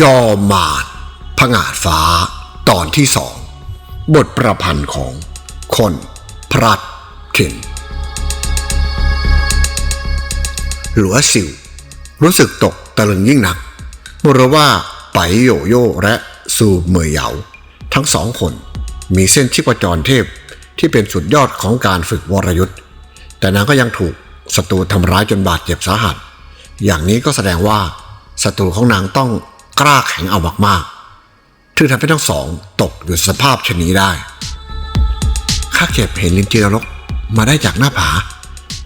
จอมมารผงาดฟ้า ตอนที่สอง บทประพันธ์ของคนพรัดเข็นหลัวสิว รู้สึกตกตะลึงยิ่งนักเมื่อรู้ว่าไปโยโย่และซูเหมยเหยา ทั้งสองคน มีเส้นชิปจรเทพที่เป็นสุดยอดของการฝึกวรยุทธ์ แต่นางก็ยังถูกศัตรูทำร้ายจนบาดเจ็บสาหัส อย่างนี้ก็แสดงว่าศัตรูของนางต้อง กล้าแข็งเอามากๆถึงทำให้ทั้งสองตกอยู่สภาพชนนี้ได้ข้าเก็บเห็นลินจีนรกมาได้จากหน้าผา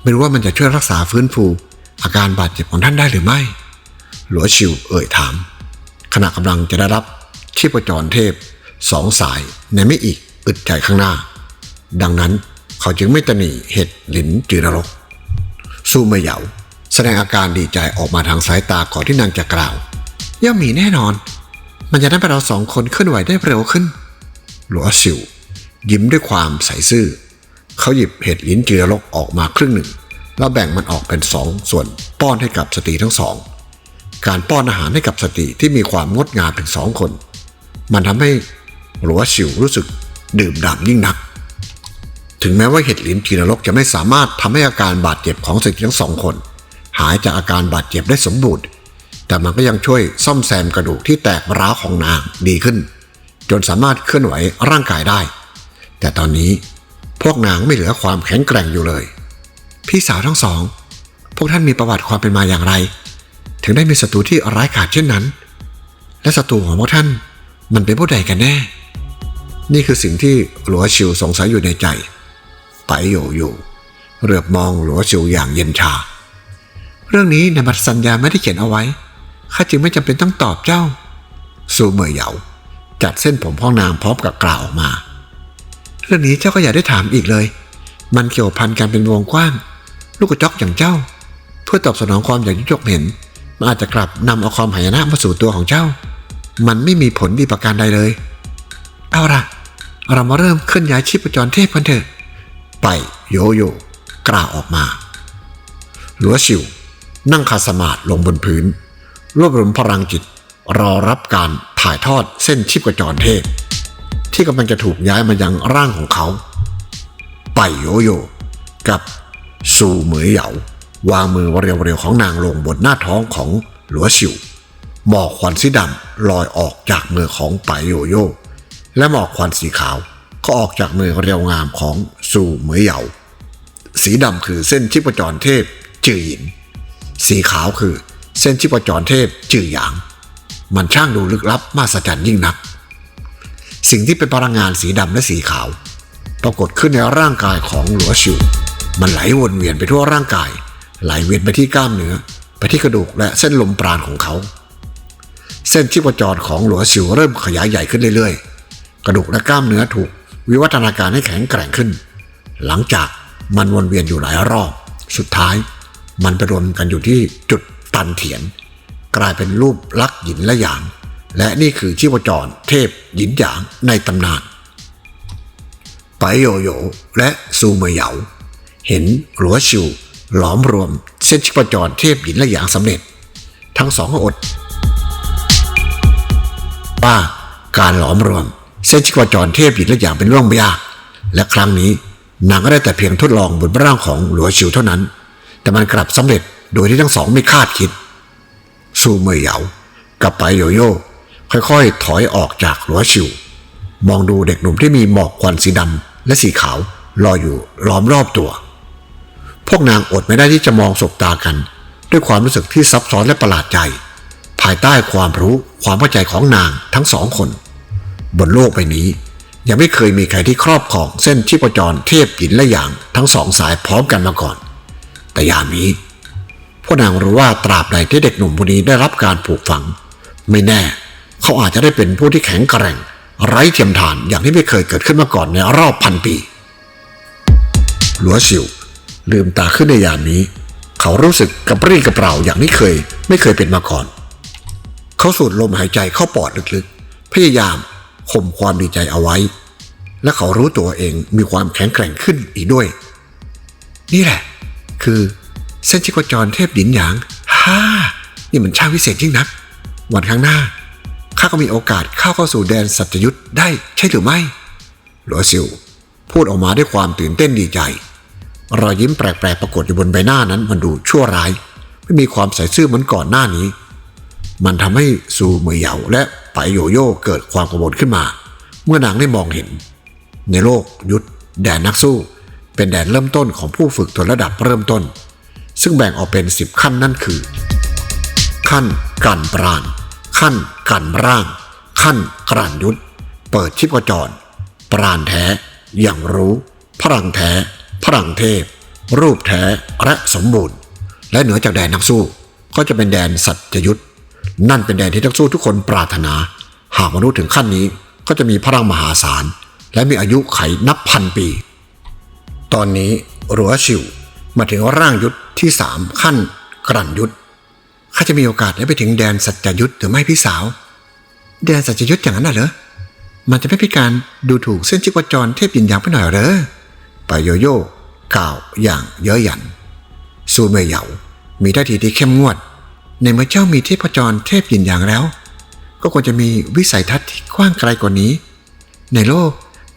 ไม่รู้ว่ามันจะช่วยรักษาฟื้นฟู อาการบาดเจ็บของท่านได้หรือไม่ หลัวชิวเอ่ยถาม ขณะกำลังจะได้รับชีพจรเทพสองสายในไม่อีกอึดใจข้างหน้า ดังนั้นเขาจึงไม่ตะหนีเห็ดหลินจือนรก สู้ไม่เหยาแสดงอาการดีใจออกมาทางสายตาก่อนที่นางจะกล่าว ย่อมมีแน่นอน มันจะทำให้เราสองคนเคลื่อนไหวได้เร็วขึ้น หลัวสิวยิ้มด้วยความใสซื่อ เขาหยิบเห็ดลิ้นจือรกออกมาครึ่งหนึ่ง แล้วแบ่งมันออกเป็นสองส่วนป้อนให้กับสตรีทั้งสอง การป้อนอาหารให้กับสตรีที่มีความงดงามถึงสองคน มันทำให้หลัวสิวรู้สึกดื่มด่ำยิ่งนัก ถึงแม้ว่าเห็ดลิ้นจีนรกจะไม่สามารถทำให้อาการบาดเจ็บของสตรีทั้งสองคน หายจากอาการบาดเจ็บได้สมบูรณ์ แต่มันก็ยังช่วยซ่อมแซมกระดูกที่แตกร้าวของนางดีขึ้น จนสามารถเคลื่อนไหวร่างกายได้ แต่ตอนนี้พวกนางไม่เหลือความแข็งแกร่งอยู่เลย พี่สาวทั้งสอง พวกท่านมีประวัติความเป็นมาอย่างไร ถึงได้มีศัตรูที่ร้ายกาจเช่นนั้น และศัตรูของพวกท่านมันเป็นผู้ใดกันแน่ นี่คือสิ่งที่หลัวชิวสงสัยอยู่ในใจ ไปโยอยู่เรือบมองหลัวชิวอย่างเย็นชา เรื่องนี้ในบัตรสัญญาไม่ได้เขียนเอาไว้ ข้าจึงไม่จำเป็นต้องตอบเจ้า สูเหมยเหยาจัดเส้นผมพ้องนางพร้อมกับกล่าวออกมา เรื่องนี้เจ้าก็อย่าได้ถามอีกเลย มันเกี่ยวพันกันเป็นวงกว้าง ลูกกระจอกอย่างเจ้า เพื่อตอบสนองความอยากยุยกเห็นมันอาจจะกลับนำเอาความหายนะมาสู่ตัวของเจ้า มันไม่มีผลดีประการใดเลย เอาละเรามาเริ่มเคลื่อนย้ายชีพจรเทพกันเถอะ ไปโยโย่กล่าวออกมา หลัวชิว นั่งคาสมาธิลงบนพื้น รวบรวมพลังจิต รอรับการถ่ายทอดเส้นชีพจรเทพ ที่กำลังจะถูกย้ายมายังร่างของเขา ไปโยโย่กับซูเหมยเหยาวางมือเรียวๆของนางลงบนหน้าท้องของหลัวชิวหมอกควันสีดำลอยออกจากมือของไปโยโย่และหมอกควันสีขาวก็ออกจากมือเรียวงามของซูเหมยเหยา สีดำคือเส้นชิปจรเทพจือหยิน สีขาวคือ เส้นชิปจรเทพจือหยาง มันช่างดูลึกลับมาสจันยิ่งนัก สิ่งที่เป็นพลังงานสีดำและสีขาว ปรากฏขึ้นในร่างกายของหลัวชิว มันไหลวนเวียนไปทั่วร่างกาย ไหลเวียนไปที่กล้ามเนื้อ ไปที่กระดูกและเส้นลมปราณของเขา เส้นชีพจรของหลัวสิวเริ่มขยายใหญ่ขึ้นเรื่อยๆ กระดูกและกล้ามเนื้อถูกวิวัฒนาการให้แข็งแกร่งขึ้น หลังจากมันวนเวียนอยู่หลายรอบ สุดท้าย มันไปรวมกันอยู่ที่จุด ตันเถียน กลายเป็นรูปลักษณ์หยินและหยาง และนี่คือชีพจรเทพหยินหยางในตำนานไปโยโยและซูเมยเหยา เห็นหลัวชิวหลอมรวมเส้นชีพจรเทพหยินและหยางสำเร็จ ทั้งสองอดว่าการหลอมรวมเส้นชีพจรเทพหยินและหยางเป็นเรื่องไม่ยากและครั้งนี้นางก็ได้แต่เพียงทดลองบนร่างของหลัวชิวเท่านั้น แต่มันกลับสำเร็จ โดยที่ทั้งสองไม่คาดคิดซูเมยเหยากับไปโยโย่ค่อยๆ ถอยออกจากหัวชิว มองดูเด็กหนุ่มที่มีหมอกควันสีดำและสีขาวลอยอยู่ล้อมรอบตัว พวกนางอดไม่ได้ที่จะมองสบตากัน ด้วยความรู้สึกที่ซับซ้อนและประหลาดใจ ภายใต้ความรู้ความเข้าใจของนางทั้งสองคน บนโลกใบนี้ ยังไม่เคยมีใครที่ครอบครองเส้นชีพจรเทพหินและหยางทั้งสองสายพร้อมกันมาก่อน แต่ยามนี้ พวกนางรู้ว่าตราบใดที่เด็กหนุ่มคนนี้ได้รับการปลูกฝัง ไม่แน่ เขาอาจจะได้เป็นผู้ที่แข็งแกร่ง ไร้เทียมทานอย่างที่ไม่เคยเกิดขึ้นมาก่อนในรอบพันปี หลัวสิว ลืมตาขึ้นในยามนี้ เขารู้สึกกระปรี้กระเปร่าอย่างที่เคย ไม่เคยเป็นมาก่อน เขาสูดลมหายใจเข้าปอดลึกๆ พยายามข่มความดีใจเอาไว้ และเขารู้ตัวเองมีความแข็งแกร่งขึ้นอีกด้วย นี่แหละ คือ เส้นชิกจรเทพดินหยาง ฮ่า นี่มันช่างวิเศษยิ่งนัก วันข้างหน้า ข้าก็มีโอกาสเข้าเข้าสู่แดนสัจยุทธ์ได้ใช่หรือไม่ หลัวซิวพูดออกมาด้วยความตื่นเต้นดีใจ รอยยิ้มแปลกๆปรากฏอยู่บนใบหน้านั้นมันดูชั่วร้าย ไม่มีความใส่ซื่อเหมือนก่อนหน้านี้ มันทำให้ซูเหมยเหยาและไปโยโย่เกิดความกังวลขึ้นมา เมื่อนางได้มองเห็น ในโลกยุทธแดนนักสู้ เป็นแดนเริ่มต้นของผู้ฝึกตัวระดับเริ่มต้น ซึ่งแบ่งออกเป็นสิบขั้นนั่นคือ ขั้นกันปราณขั้นกันร่าง ขั้นกลั่นยุทธเปิดชิปจร ปราณแท้ อย่างรู้ พลังแท้ พลังเทพ รูปแท้และสมบูรณ์ และเหนือจากแดนนักสู้ก็จะเป็นแดนสัจยุทธนั่นเป็นแดนที่นักสู้ทุกคนปรารถนา หากมนุษย์ถึงขั้นนี้ก็จะมีพลังมหาศาล และมีอายุไขนับพันปี ตอนนี้หลัวชิว มาถึงร่างยุทธที่สามขั้นกลั่นยุทธข้าจะมีโอกาสได้ไปถึงแดนสัจยุทธหรือไม่พี่สาว แดนสัจยุทธอย่างนั้นน่ะเหรอมันจะไม่พิการดูถูกเส้นชิกวจรเทพยินยางไปหน่อยเหรอไปโยโย่กล่าวอย่างเย้ยหยันซูเมยเหยามีท่าทีที่เข้มงวด ในเมื่อเจ้ามีเทพจรเทพยินยางแล้ว ก็ควรจะมีวิสัยทัศน์ที่กว้างไกลกว่านี้ ในโลก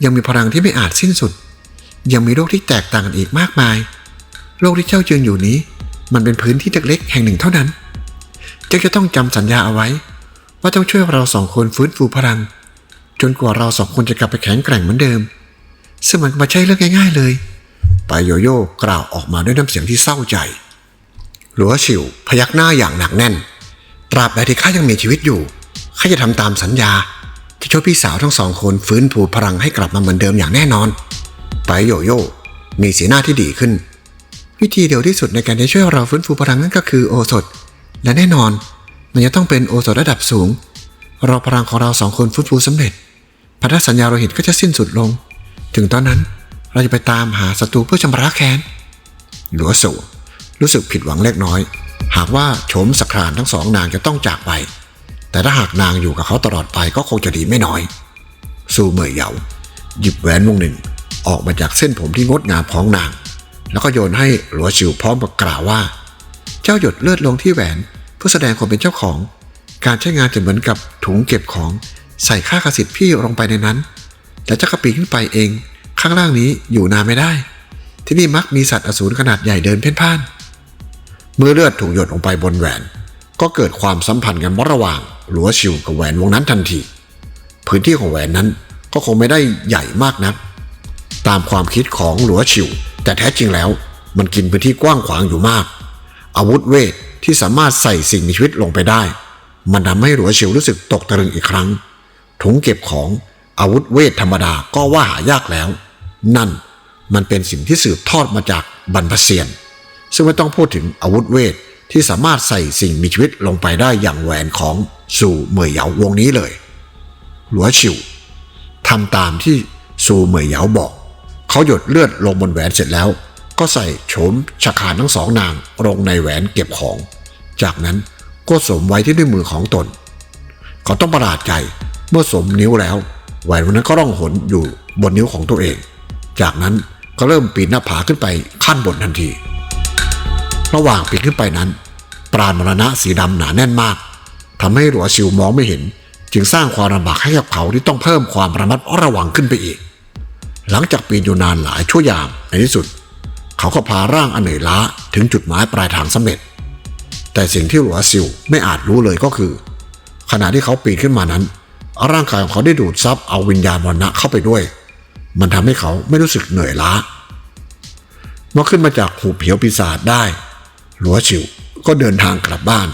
ยังมีพลังที่ไม่อาจสิ้นสุด ยังมีโลกที่แตกต่างกันอีกมากมาย โลกที่เจ้ายืนอยู่นี้ มันเป็นพื้นที่เล็กๆแห่งหนึ่งเท่านั้น เจ้าจะต้องจำสัญญาเอาไว้ ว่าต้องช่วยเราสองคนฟื้นฟูพลัง จนกว่าเราสองคนจะกลับไปแข็งแกร่งเหมือนเดิม ซึ่งมันไมาใช่เรื่องง่าย ๆเลย ไปโยโย่กล่าวออกมาด้วยน้ำเสียงที่เศร้าใจ หลัวฉิวพยักหน้าอย่างหนักแน่น ตราบใดที่ข้ายังมีชีวิตอยู่ข้าจะทำตามสัญญาที่ช่วยพี่สาวทั้งสองคนฟื้นฟูพลังให้กลับมาเหมือนเดิมอย่างแน่นอน ไปโยโย่มีสีหน้าที่ดีขึ้น วิธีเดียวที่สุดในการที่ช่วยเราฟื้นฟูพลังนั่นก็คือโอสถ และแน่นอน มันจะต้องเป็นโอสถระดับสูง เราพลังของเราสองคนฟื้นฟูสำเร็จพันธสัญญาโลหิตก็จะสิ้นสุดลง ถึงตอนนั้นเราจะไปตามหาศัตรูเพื่อชำระแค้นหลัวสู่รู้สึกผิดหวังเล็กน้อย หากว่าโฉมสครานทั้งสองนางจะต้องจากไป แต่ถ้าหากนางอยู่กับเขาตลอดไปก็คงจะดีไม่น้อย สู่เหมยเหยาหยิบแหวนวงหนึ่ง ออกมาจากเส้นผมที่งดงามของนาง แล้วก็โยนให้หลัวชิวพร้อมกับกล่าวว่า เจ้าหยดเลือดลงที่แหวนเพื่อแสดงความเป็นเจ้าของ การใช้งานจะเหมือนกับถุงเก็บของ ใส่ค่ากสิทธิ์พี่ลงไปในนั้น แล้วเจ้าก็ปีขึ้นไปเอง ข้างล่างนี้อยู่นานไม่ได้ ที่นี่มักมีสัตว์อสูรขนาดใหญ่เดินเพ่นพ่าน เมื่อเลือดถูกหยดลงไปบนแหวน ก็เกิดความสัมพันธ์กันระหว่างหลัวชิวกับแหวนวงนั้นทันทีพื้นที่ของแหวนนั้นก็คงไม่ได้ใหญ่มากนัก ตามความคิดของหลัวชิว แต่แท้จริงแล้วมันกินพื้นที่กว้างขวางอยู่มาก อาวุธเวทที่สามารถใส่สิ่งมีชีวิตลงไปได้ มันทำให้หลัวชิวรู้สึกตกตะลึงอีกครั้ง ถุงเก็บของอาวุธเวทธรรมดาก็ว่าหายากแล้ว นั่นมันเป็นสิ่งที่สืบทอดมาจากบรรพเซียน ซึ่งไม่ต้องพูดถึงอาวุธเวทที่สามารถใส่สิ่งมีชีวิตลงไปได้อย่างแหวนของสู่เหมยเหยาวงนี้เลย หลัวชิวทำตามที่สู่เหมยเหยาบอก เขาหยดเลือดลงบนแหวนเสร็จแล้ว ก็ใส่โฉมฉคานทั้งสองนางลงในแหวนเก็บของ จากนั้นก็สวมไว้ที่ด้วยมือของตน เขาต้องประหลาดใจเมื่อสวมนิ้วแล้ว แหวนวงนั้นก็ร่องหนอยู่บนนิ้วของตัวเอง จากนั้นก็เริ่มปีนหน้าผาขึ้นไปขั้นบนทันที ระหว่างปีนขึ้นไปนั้น ปราณมรณะสีดำหนาแน่นมากทำให้หลัวซิวมองไม่เห็น จึงสร้างความลำบากให้กับเขาที่ต้องเพิ่มความระมัดระวังขึ้นไปอีก หลังจากปีนอยู่นานหลายชั่วยามในที่สุด เขาก็พาร่างอันเหนื่อยล้าถึงจุดหมายปลายทางสำเร็จ แต่สิ่งที่หลัวซิวไม่อาจรู้เลยก็คือ ขณะที่เขาปีนขึ้นมานั้น ร่างกายของเขาได้ดูดซับเอาวิญญาณมรณะเข้าไปด้วย มันทำให้เขาไม่รู้สึกเหนื่อยล้าเมื่อขึ้นมาจากหูเผียวปีศาจได้ หลัวฉิวก็เดินทางกลับบ้าน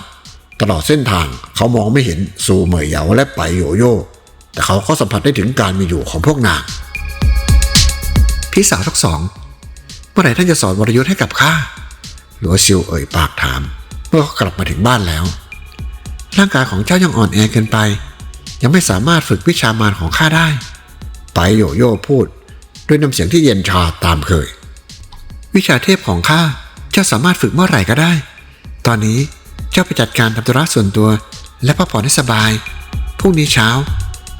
ตลอดเส้นทางเขามองไม่เห็นซูเหมยเหยาและไปโยโย่แต่เขาก็สัมผัสได้ถึงการมีอยู่ของพวกนาง พี่สาวทั้งสอง เมื่อไหร่ท่านจะสอนวรยุทธ์ให้กับข้าหลัวชิวเอ่ยปากถาม เมื่อเขากลับมาถึงบ้านแล้ว ร่างกายของเจ้ายังอ่อนแอเกินไป ยังไม่สามารถฝึกวิชามารของข้าได้ ไปโยโย่พูด ด้วยน้ำเสียงที่เย็นชาตามเคย วิชาเทพของข้าเจ้าสามารถฝึกเมื่อไหร่ก็ได้ ตอนนี้เจ้าไปจัดการทำธุระส่วนตัว และพักผ่อนให้สบายพรุ่งนี้เช้า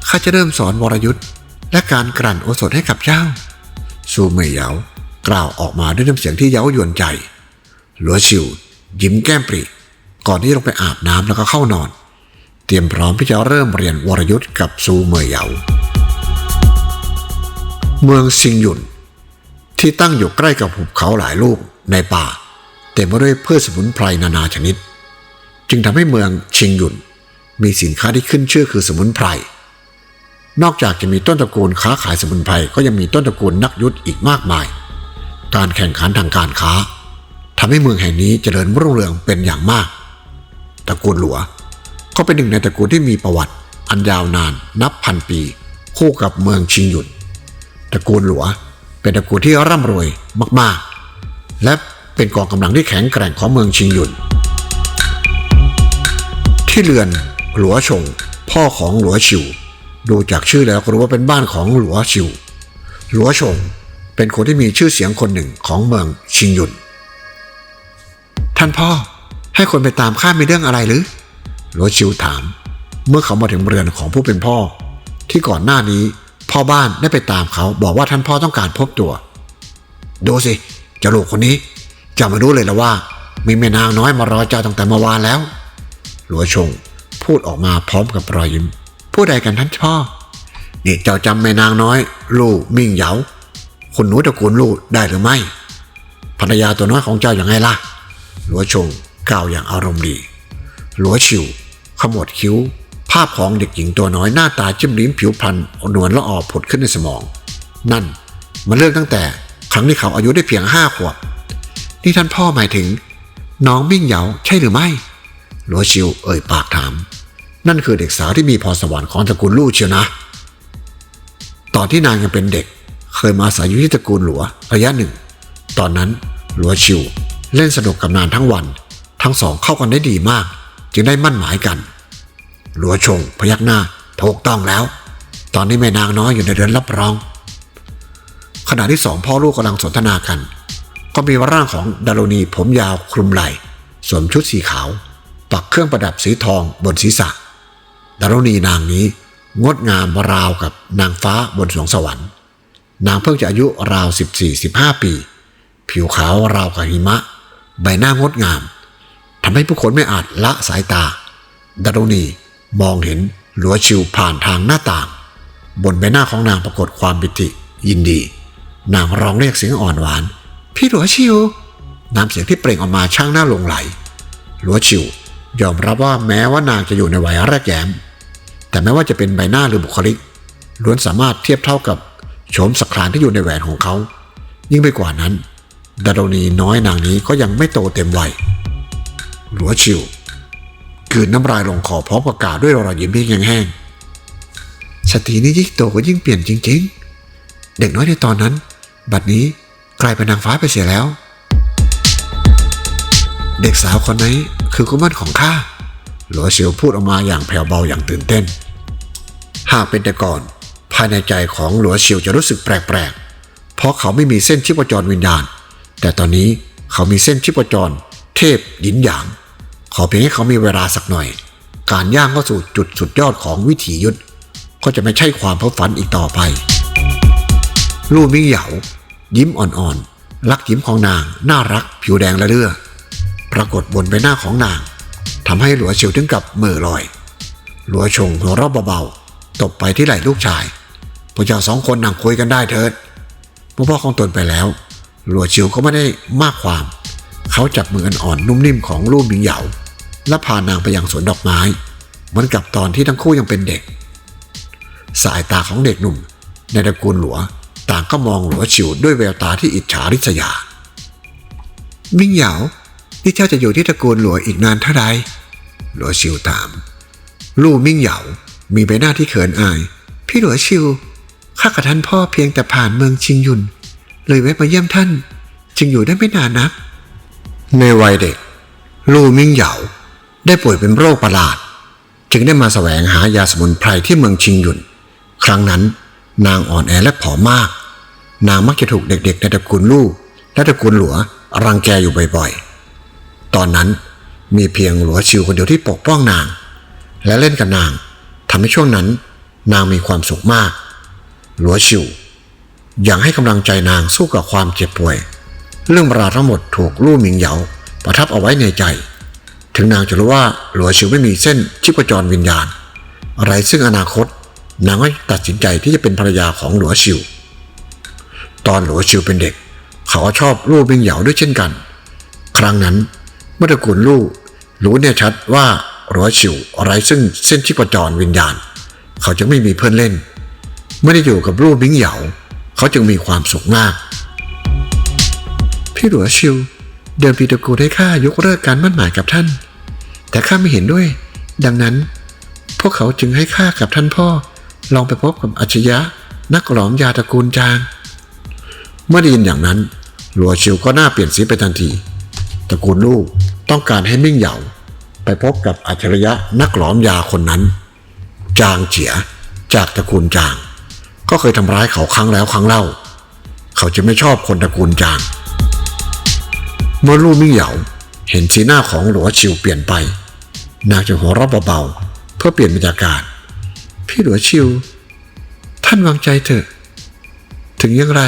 ข้าจะเริ่มสอนวรยุทธ์และการกลั่นโอสถให้กับเจ้า ซูเมยเยากล่าวออกมาด้วยน้ำเสียงที่เย้ายวนใจหลัวชิว ยิ้มแก้มปริก่อนที่ลงไปอาบน้ำแล้วก็เข้านอน เตรียมพร้อมที่จะเริ่มเรียนวรยุทธ์กับซูเมยเยาเมืองซิงหยุนที่ตั้งอยู่ใกล้กับหุบเขาหลายลูกในป่า เต็มไปด้วยพืชสมุนไพรนานาชนิด จึงทำให้เมืองชิงหยุนมีสินค้าที่ขึ้นชื่อคือสมุนไพร นอกจากจะมีต้นตระกูลค้าขายสมุนไพรก็ยังมีต้นตระกูลนักยุทธอีกมากมาย การแข่งขันทางการค้าทำให้เมืองแห่งนี้เจริญรุ่งเรืองเป็นอย่างมาก ตระกูลหลัว ก็เป็นหนึ่งในตระกูลที่มีประวัติ อันยาวนานนับพันปี คู่กับเมืองชิงหยุนตระกูลหลัว เป็นตระกูลที่ร่ำรวยมากๆ และเป็นกองกำลังที่แข็งแกร่งของเมืองชิงหยุนที่เรือนหลัวชง พ่อของหลัวชิว ดูจากชื่อแล้วก็รู้ว่าเป็นบ้านของหลัวชิว หลัวชง เป็นคนที่มีชื่อเสียงคนหนึ่งของเมืองชิงหยุน ท่านพ่อให้คนไปตามข้ามีเรื่องอะไรหรือ หลัวชิวถาม เมื่อเขามาถึงเรือนของผู้เป็นพ่อ ที่ก่อนหน้านี้พ่อบ้านได้ไปตามเขาบอกว่าท่านพ่อต้องการพบตัว ดูสิเจ้าลูกคนนี้จะมารู้เลยละว่า มีแม่นางน้อยมารอเจ้าตั้งแต่เมื่อวานแล้ว หลัวชงพูดออกมาพร้อมกับรอยยิ้ม ผู้ใดกันท่านพ่อ นี่เจ้าจำแม่นางน้อย ลู่มิ่งเหยาคุณหนูตระกูลลู่ได้หรือไม่ ภรรยาตัวน้อยของเจ้าอย่างไงล่ะ หลัวชงกล่าวอย่างอารมณ์ดี หลัวชิว ขมวดคิ้ว ภาพของเด็กหญิงตัวน้อยหน้าตาจิ้มลิ้มผิวพรรณนวลละออผุดขึ้นในสมอง นั่นมันเริ่มตั้งแต่ครั้งที่เขาอายุได้เพียงห้าขวบ นี่ท่านพ่อหมายถึง น้องมิ่งเหยาใช่หรือไม่ หลัวชิวเอ่ยปากถาม นั่นคือเด็กสาวที่มีพรสวรรค์ของตระกูลลู่เชียวนะ ตอนที่นางยังเป็นเด็ก เคยมาอาศัยอยู่ที่ตระกูลหลัวระยะหนึ่ง ตอนนั้นหลัวชิว เล่นสนุกกับนางทั้งวัน ทั้งสองเข้ากันได้ดีมาก จึงได้มั่นหมายกัน หลัวชงพยักหน้าถูกต้องแล้ว ตอนนี้แม่นางน้อยอยู่ในเรือนรับรอง ขณะที่สองพ่อลูกกำลังสนทนากัน ก็มีร่างของดารณีผมยาวคลุมไหล่สวมชุดสีขาว ปักเครื่องประดับสีทองบนศีรษะ ดารุณีนางนี้งดงามราวกับนางฟ้าบนสวงสวรรค์ นางเพิ่งจะอายุราว 14-15 ปี ผิวขาวราวกับหิมะ ใบหน้างดงามทำให้ผู้คนไม่อาจละสายตา ดารุณีมองเห็นหลัวชิวผ่านทางหน้าต่าง บนใบหน้าของนางปรากฏความปิติ ยินดี นางร้องเรียกเสียงอ่อนหวาน พี่หลัวชิวน้ำเสียงที่เปล่งออกมาช่างหน้าหลงไหล หลัวชิวยอมรับว่าแม้ว่านางจะอยู่ในวัยแรกแย้ม แต่แม้ว่าจะเป็นใบหน้าหรือบุคลิก ล้วนสามารถเทียบเท่ากับโฉมสักครานที่อยู่ในแหวนของเขา ยิ่งไปกว่านั้นดารณีน้อยนางนี้ก็ยังไม่โตเต็มวัยหลัวชิวกืนน้ำลายลงคอพร้อมประกาศด้วยรอยยิ้มที่แห้งๆสตรีนี่ยิ่งโตก็ยิ่งเปลี่ยนจริง ๆ เด็กน้อยในตอนนั้น บัดนี้กลายเป็นนางฟ้าไปเสียแล้ว เด็กสาวคนนี้คือคู่หมั่นของข้าหลัวเฉียวพูดออกมาอย่างแผ่วเบาอย่างตื่นเต้น หากเป็นแต่ก่อน ภายในใจของหลัวเฉียวจะรู้สึกแปลกๆ เพราะเขาไม่มีเส้นชีพจรวิญญาณ แต่ตอนนี้เขามีเส้นชีพจร เทพหยินหยาง ขอเพียงให้เขามีเวลาสักหน่อย การย่างเข้าสู่จุดสุดยอดของวิถียุทธก็จะไม่ใช่ความเพ้อฝันอีกต่อไป ลู่มิ่งเหยายิ้มอ่อนๆ ลักยิ้มของนาง น่ารักผิวแดงละเลือปรากฏบนใบหน้าของนางทำให้หลัวเฉียวถึงกับเมื่อลอย หลัวชงหัวเราะเบาๆ ตบไปที่ไหล่ลูกชาย พวกเจ้าสองคนนั่งคุยกันได้เถิดเมื่อพ่อของตนไปแล้วหลัวเฉียวก็ไม่ได้มากความ เขาจับมืออ่อนๆนุ่มนิ่มของลู่มิงเหยาและพานางไปยังสวนดอกไม้ เหมือนกับตอนที่ทั้งคู่ยังเป็นเด็ก สายตาของเด็กหนุ่ม ในตระกูลหลัวต่างก็มองหลัวฉิวด้วยแววตาที่อิจฉาริษยามิงเหยานี่เจ้าจะอยู่ที่ตระกูลหลัวอีกนานเท่าใดหลัวชิวถาม ลู่มิ่งเหยา มีใบหน้าที่เขินอาย พี่หลัวชิวข้ากับท่านพ่อเพียงแต่ผ่านเมืองชิงยุน เลยแวะมาเยี่ยมท่าน จึงอยู่ได้ไม่นานนัก ในวัยเด็ก ลู่มิ่งเหยาได้ป่วยเป็นโรคประหลาด จึงได้มาแสวงหายาสมุนไพรที่เมืองชิงยุน ครั้งนั้น นางอ่อนแอและผอมมาก นางมักจะถูกเด็กๆในตระกูลลู่และตระกูลหลัวรังแกอยู่บ่อยๆ ตอนนั้นมีเพียงหลัวชิวคนเดียวที่ปกป้องนาง และเล่นกับนาง ทำให้ช่วงนั้น นางมีความสุขมาก หลัวชิวอยังให้กำลังใจนางสู้กับความเจ็บป่วย เรื่องราวทั้งหมดถูกลู่หมิงเหยาประทับเอาไว้ในใจ ถึงนางจะรู้ว่าหลัวชิวไม่มีเส้นชีพจรวิญญาณ อะไรซึ่งอนาคต นางก็ตัดสินใจที่จะเป็นภรรยาของหลัวชิว ตอนหลัวชิวเป็นเด็ก เขาชอบลู่บิงเหยาด้วยเช่นกัน ครั้งนั้นเมื่อตระกูลลู่รู้เนี่ยชัดว่า หลัวชิวอะไรซึ่งเส้นชีพจรวิญญาณ เขาจึงไม่มีเพื่อนเล่น ไม่ได้อยู่กับลู่บิงเหยา เขาจึงมีความสุขมาก พี่หลัวชิว เดิมปีตะกูให้ข้ายกเลิกการมั่นหมายกับท่าน แต่ข้าไม่เห็นด้วย ดังนั้น พวกเขาจึงให้ข้ากับท่านพ่อ ลองไปพบกับอัจฉยะ นักหลอมยาตระกูลจาง เมื่อได้ยินอย่างนั้นหลัวชิวก็หน้าเปลี่ยนสีไปทันทีตระกูลลูกต้องการให้มิ่งเหยา ไปพบกับอัจฉริยะนักหลอมยาคนนั้น จางเจียจากตระกูลจาง ก็เคยทำร้ายเขาครั้งแล้วครั้งเล่า เขาจะไม่ชอบคนตระกูลจาง เมื่อลู่มิ่งเหยาเห็นสีหน้าของหลัวชิวเปลี่ยนไป นางจึงหัวเราะเบาๆเพื่อเปลี่ยนบรรยากาศ พี่หลัวชิว ท่านวางใจเถอะ ถึงอย่างไร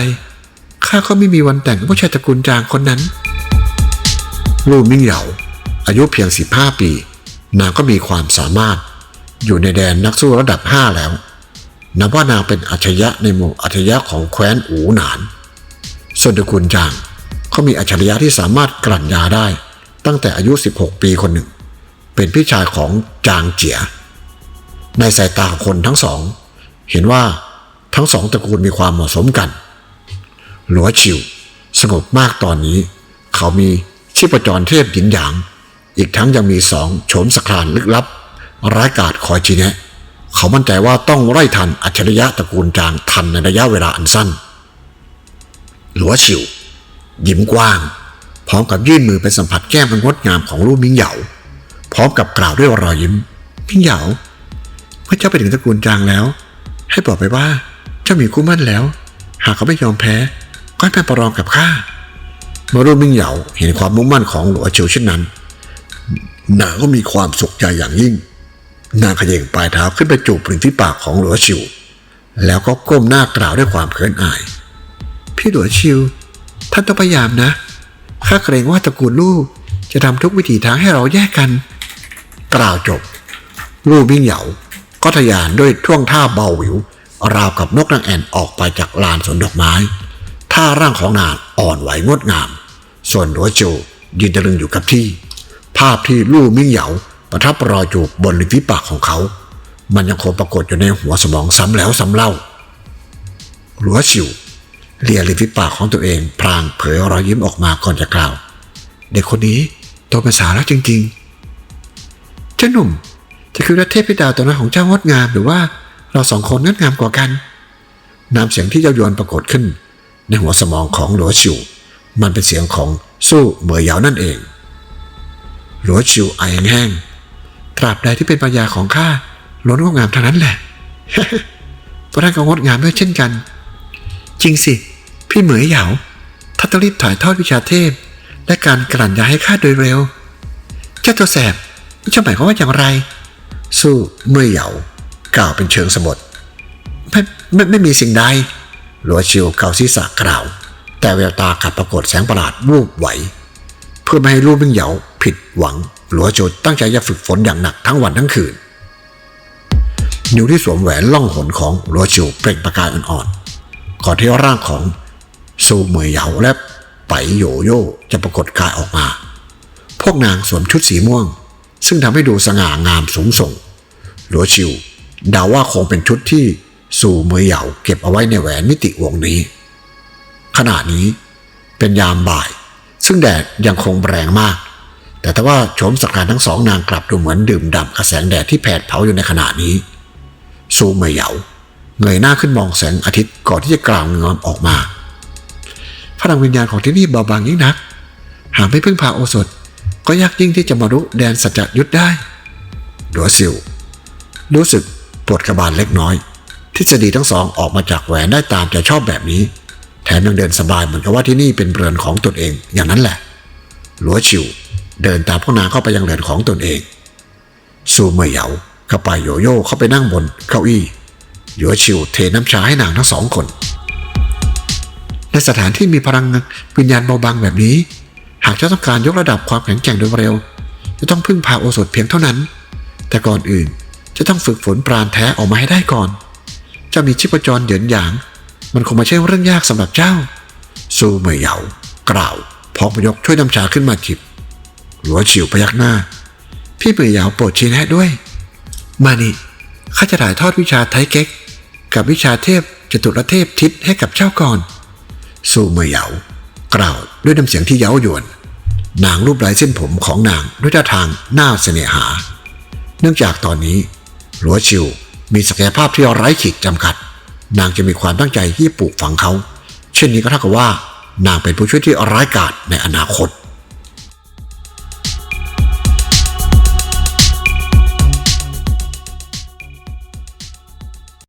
ข้าก็ไม่มีวันแต่งกับผู้ชายตระกูลจางคนนั้น ลู่มิ่งเหยา อายุเพียง 15 ปี นางก็มีความสามารถ อยู่ในแดนนักสู้ระดับ 5 แล้ว นับว่านางเป็นอัจฉริยะในหมู่อัจฉริยะของแคว้นอูหนาน ส่วนตระกูลจางเขามีอัจฉริยะที่สามารถกลั่นยาได้ ตั้งแต่อายุ 16 ปีคนหนึ่ง เป็นพี่ชายของจางเจีย ในสายตาคนทั้งสอง เห็นว่าทั้งสองตระกูลมีความเหมาะสมกัน หลัวชิว สงบมากตอนนี้ เขามีชีพจรเทพหยินหยาง อีกทั้งยังมีสองโฉมสครานลึกลับ ร้ายกาจคอยชี้แนะ เขามั่นใจว่าต้องไล่ทันอัจฉริยะตระกูลจางทันในระยะเวลาอันสั้น หลัวชิว ยิ้มกว้าง พร้อมกับยื่นมือไปสัมผัสแก้มอันงดงามของลูกมิงเหยาพร้อมกับกล่าวด้วยรอยยิ้มมิงเหยาเมื่อเจ้าไปถึงตระกูลจางแล้ว ให้บอกไปว่าเจ้ามีคู่มั่นแล้ว หากเขาไม่ยอมแพ้ก็ให้ไปประลองกับข้าเมื่อลูกมิงเหยาเห็นความมุ่งมั่นของหลัวเฉียวเช่นนั้น นางก็มีความสุขใจอย่างยิ่ง นางขย่งปลายเท้าขึ้นไปจูบปริงที่ปากของหลัวชิว แล้วก็ก้มหน้ากล่าวด้วยความเขินอาย พี่หลัวชิว ท่านต้องพยายามนะข้าเกรงว่าตระกูลลูกจะทำทุกวิถีทางให้เราแยกกัน กล่าวจบ ลู่มิ่งเหยาก็ทะยานด้วยท่วงท่าเบาหวิว ราวกับนกนางแอ่นออกไปจากลานสวนดอกไม้ ท่าร่างของนางอ่อนไหวงดงาม ส่วนหลัวโจยืนตะลึงอยู่กับที่ ภาพที่ลู่มิ่งเหยาประทับรอยจูบบนริมฝีปากของเขา มันยังคงปรากฏอยู่ในหัวสมองซ้ำแล้วซ้ำเล่า หลัวชิวเลียริมฝีปากของตัวเองพลางเผยรอยยิ้มออกมาก่อนจะกล่าว เด็กคนนี้โตเป็นสาวแล้วจริงๆเจ้าหนุ่มจะคือรัเทพพิดาตัวนั้นของเจ้างดงามหรือว่าเราสองคนงดงามกว่ากันน้ำเสียงที่เย้ายวนปรากฏขึ้น ในหัวสมองของหลัวชิว มันเป็นเสียงของสู้เหมยเหยานั่นเอง หลวชิวไอแห้งตราบใดที่เป็นปัญญาของข้าล้นงดงามเท่านั้นแหละพระท่านก็งดงามด้วยเช่นกัน จริงสิ พี่เหมยเหยาท่านต้องรีบถ่ายทอดวิชาเทพ และการกลั่นยาให้ข้าโดยเร็ว เจ้าตัวแสบเจ้าหมายความว่าอย่างไร สู้เมื่อเหยากล่าวเป็นเชิงสมบทไม่ไม่ไม่มีสิ่งใดหลัวชิวเกาศีรษะกล่าว แต่แววตากลับปรากฏแสงประหลาดวูบไหว เพื่อไม่ให้ลูกมิ่งเหยาผิดหวังหลัวโจตั้งใจจะฝึกฝนอย่างหนักทั้งวันทั้งคืน นิ้วที่สวมแหวนล่องหนของหลัวชิวเปล่งประกายอ่อนๆก่อนที่ร่างของซูเหมยเหยาและไปโยโย่จะปรากฏกายออกมา พวกนางสวมชุดสีม่วง ซึ่งทำให้ดูสง่างามสูงส่ง หลัวชิวดาว่าคงเป็นชุดที่ซูเหมยเหยาเก็บเอาไว้ในแหวนมิติวงนี้ ขณะนี้เป็นยามบ่าย ซึ่งแดดยังคงแรงมาก แต่ถ้ว่าโฉมสการทั้งสองนางกลับดูเหมือนดื่มด่ำกับแสงแดดที่แผดเผาอยู่ในขณะนี้ ซูเหมยเหยาเงยหน้าขึ้นมองแสงอาทิตย์ก่อนที่จะกล่าวงามออกมา พลังวิญญาณของที่นี่เบาบางยิ่งนัก หากไม่พึ่งพาโอสถ ก็ยากยิ่งที่จะมารู้แดนสัจจยุทธได้ดัวซิวรู้สึกปวดกระบาลเล็กน้อยทฤษฎีทั้งสองออกมาจากแหวนได้ตามใจชอบแบบนี้ แถมยังเดินสบายเหมือนกับว่าที่นี่เป็นเรือนของตนเองอย่างนั้นแหละหลัวชิวเดินตามพวกนางเข้าไปยังเรือนของตนเองซูเมยเหยากับปายโยโย่เข้าไปนั่งบนเก้าอี้หลัวชิวเทน้ำชาให้นางทั้งสองคน ในสถานที่มีพลังวิญญาณเบาบางแบบนี้ หากเจ้าต้องการยกระดับความแข็งแกร่งโดยเร็ว จะต้องพึ่งพาโอสถเพียงเท่านั้น แต่ก่อนอื่นจะต้องฝึกฝนปราณแท้ออกมาให้ได้ก่อนจ้ามีชีพจรเหยินหยาง มันคงไม่ใช่เรื่องยากสำหรับเจ้า ซูเหมยเหยากล่าวพร้อมยกช่วยน้ำชาขึ้นมาจิบหลัวฉิวพยักหน้า พี่เหมยเหยาโปรดชี้แนะด้วย มานี่ข้าจะถ่ายทอดวิชาไทเก๊ก กับวิชาเทพจตุรเทพทิศให้กับเจ้าก่อน ซูเหมยเหยากล่าวด้วยน้ำเสียงที่เย้ายวน นางรูปไร้เส้นผมของนางด้วยท่าทางน่าเสน่หา เนื่องจากตอนนี้หลัวชิวมีศักยภาพที่ไร้ขีดจำกัด นางจะมีความตั้งใจที่ปลูกฝังเขา เช่นนี้ก็เท่ากับว่า นางเป็นผู้ช่วยที่ร้ายกาจในอนาคต